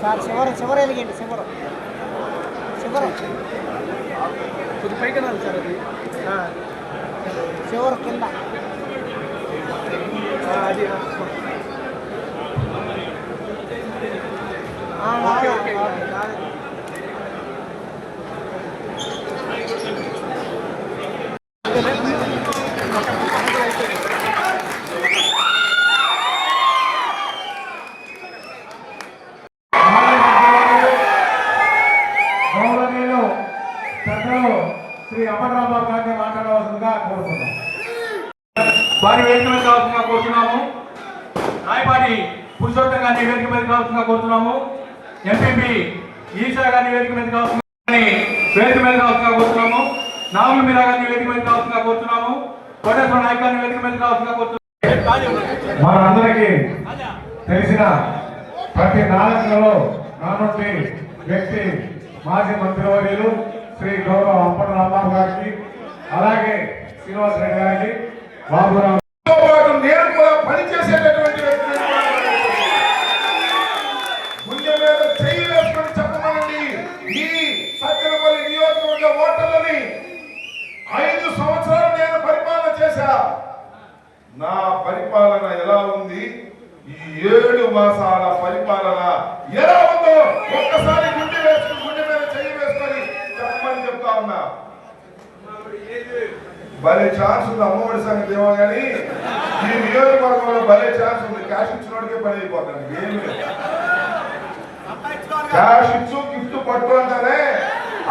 Sir చివరి చివరి ఎలిగండి చివరు. చివరు. కొద్ది పైకి సార్ అది. చివరు కింద ఆ, అది ఆ, ఓకే ఆ, ఓకే ఆ. గౌరవనీయులు పెద్దలు శ్రీ అమర్రాబాబు గారిని మాట్లాడవలసిందిగా కోరుతున్నాం వారి వేదిక మీద కావాల్సిందిగా కోరుతున్నాము రాయపాటి పురుషోత్తం గారిని వేదిక మీద కావాల్సిందిగా కోరుతున్నాము ఎంపీపీ ఈశా గారిని వేదిక మీద కావాల్సిన వేదిక మీద కావాల్సిందిగా కోరుతున్నాము నాగుల మీరా గారిని వేదిక మీద కావాల్సిందిగా కోరుతున్నాము కోటేశ్వర నాయక్ గారిని వేదిక మీద కావాల్సిందిగా కోరుతున్నాము మనందరికీ తెలిసిన ప్రతి నాలుగులో నానుండి వ్యక్తి మాజీ మంత్రివర్యులు శ్రీ గౌరవ అప్పటి రామారావు గారికి అలాగే శ్రీనివాస్ రెడ్డి గారికి బాబురావు. పాటు నేను కూడా పనిచేసేటటువంటి వ్యక్తిని. గుండె మీద చెయ్యి వేసుకొని చెప్పమనండి ఈ సత్యనపల్లి నియోజకవర్గ ఓటర్లని ఐదు సంవత్సరాలు నేను పరిపాలన చేశా. నా పరిపాలన ఎలా ఉంది? ఈ ఏడు మాసాల పరిపాలన ఎలా ఉందో ఒక్కసారి గుండె వేసుకుని గుండె మీద చెయ్యి వేసుకొని చెప్పమని చెప్తా ఉన్నా. భలే ఛాన్స్ ఉంది అమ్మఒడి సంగతి ఏమో కానీ ఈ నియోజకవర్గంలో భలే ఛాన్స్ ఉంది. క్యాష్ ఇచ్చినోడికే పని అయిపోతాను ఏమి క్యాష్ ఇచ్చు గిఫ్ట్ పట్టు అంటారే.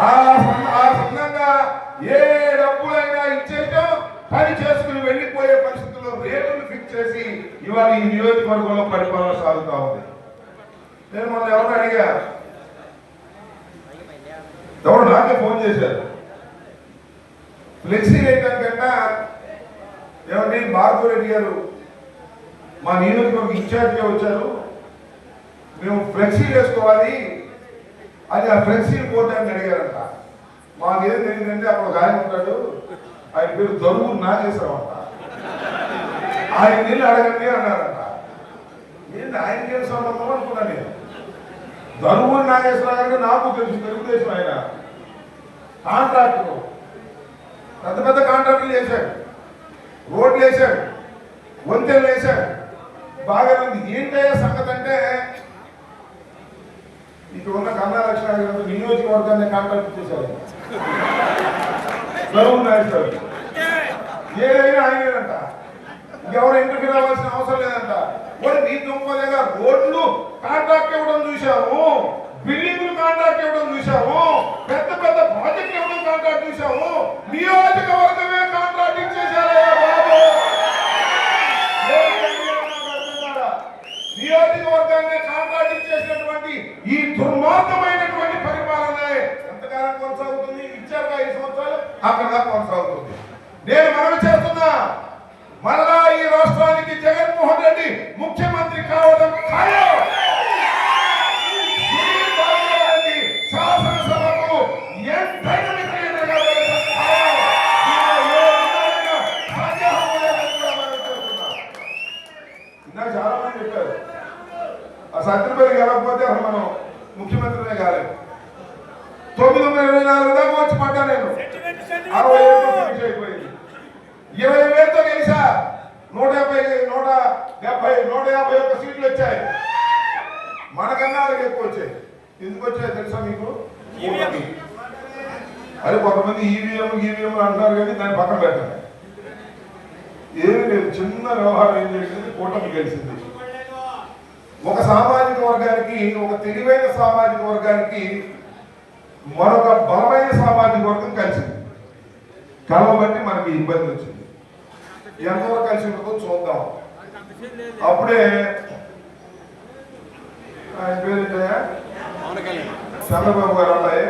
ఆ సం- ఆ సందంగా ఏ డబ్బులైనా ఇచ్చేయటం పని చేసుకుని వెళ్ళిపోయే పరిస్థితుల్లో రేటును ఫిక్స్ చేసి ఇవాళ ఈ నియోజకవర్గంలో పరిపాలన సాగుతా ఉంది. నేను మొన్న ఎవరు అడిగా? ఎవరు నాకే ఫోన్ చేశారు. ఫ్లెక్సీ వేయడానికన్నా ఏమండి భార్గవ భార్గవరెడ్డి గారు మా నియోజకవర్గ ఇన్ఛార్జ్గా వచ్చారు. మేము ఫ్లెక్సీ వేసుకోవాలి. అది ఆ ఫ్లెక్సీ బోర్డు అని అడిగారంట. మాకేం తెలియదంటే అక్కడ ఒక ఆయన ఉంటాడు. ఆయన పేరు దరువు నాగేశ్వరం అంట ఆయన నీళ్ళు అడగండి అన్నారంట. ఏంటి ఆయన ఏం సంబంధం అనుకున్నా నేను. దరువు నాగేశ్వరరావు గారికి నాకు తెలుసు తెలుగుదేశం ఆయన. కాంట్రాక్టర్. పెద్ద పెద్ద కాంట్రాక్టులు చేశాడు. రోడ్లు వేశాడు. వంతెలు వేశాడు. బాగా ఉంది. ఏంటయ్యా సంగతి అంటే ఇక్కడ ఉన్న కన్నా లక్ష్మణ గారు నియోజకవర్గాన్ని కాంట్రాక్ట్ చేశారు గౌరవం నాయకుడు ఏదైనా ఆయనేనంట ఎవరు ఇంటర్ఫీర్ అవ్వాల్సిన అవసరం లేదంట. మరి నీ దుంపలేగా రోడ్ కాంట్రాక్ట్ ఇవ్వడం చూసాము బిల్డింగ్లు కాంట్రాక్ట్ ఇవ్వడం చూసాము పెద్ద పెద్ద ప్రాజెక్ట్ ఇవ్వడం కాంట్రాక్ట్ చూసాము నియోజకవర్గమే కాంట్రాక్ట్ ఇచ్చేసారయ్యా బాబు నియోజకవర్గాన్ని కాంట్రాక్ట్ ఇచ్చేసినటువంటి ఈ దుర్మార్గమైనటువంటి పరిపాలన ఎంతకాలం కొనసాగుతుంది ఇచ్చారుగా ఐదు సంవత్సరాలు అక్కడ దాకా కొనసాగుతుంది నేను మనవి చేస్తున్నా మళ్ళా ఈ రాష్ట్రానికి జగన్మోహన్ రెడ్డి ముఖ్యమంత్రి కావడం ఖాయం. శ్రీ శాసనసభకు ఎంతైనా చాలా మంది చెప్పారు ఆ సత్యపల్లి గెలవకపోతే అసలు మనం ముఖ్యమంత్రినే కాలేదు తొమ్మిది వందల ఇరవై నాలుగు దాకా వచ్చి పడ్డా నేను. అరవై ఏళ్ళు ఫినిష్ అయిపోయింది. ఇరవై వేలతో గెలిచా. నూట యాభై నూట డెబ్బై నూట యాభై ఒక్క సీట్లు వచ్చాయి. మనకన్నా వాళ్ళకి ఎక్కువ వచ్చాయి. ఎందుకు వచ్చాయి తెలుసా మీకు. అది కొంతమంది ఈవీఎం ఈవీఎం అంటారు కానీ దాన్ని పక్కన పెట్టండి. ఏమీ లేదు. చిన్న వ్యవహారం ఏం జరిగింది? కూటమి గెలిచింది. ఒక సామాజిక వర్గానికి ఒక తెలివైన సామాజిక వర్గానికి మరొక బలమైన సామాజిక వర్గం కలిసింది. కలవబట్టి మనకి ఇబ్బంది వచ్చింది. ఎంతవరకు కలిసి ఉంటుందో చూద్దాం. అప్పుడే ఆయన పేరు? చంద్రబాబు గారు అబ్బాయి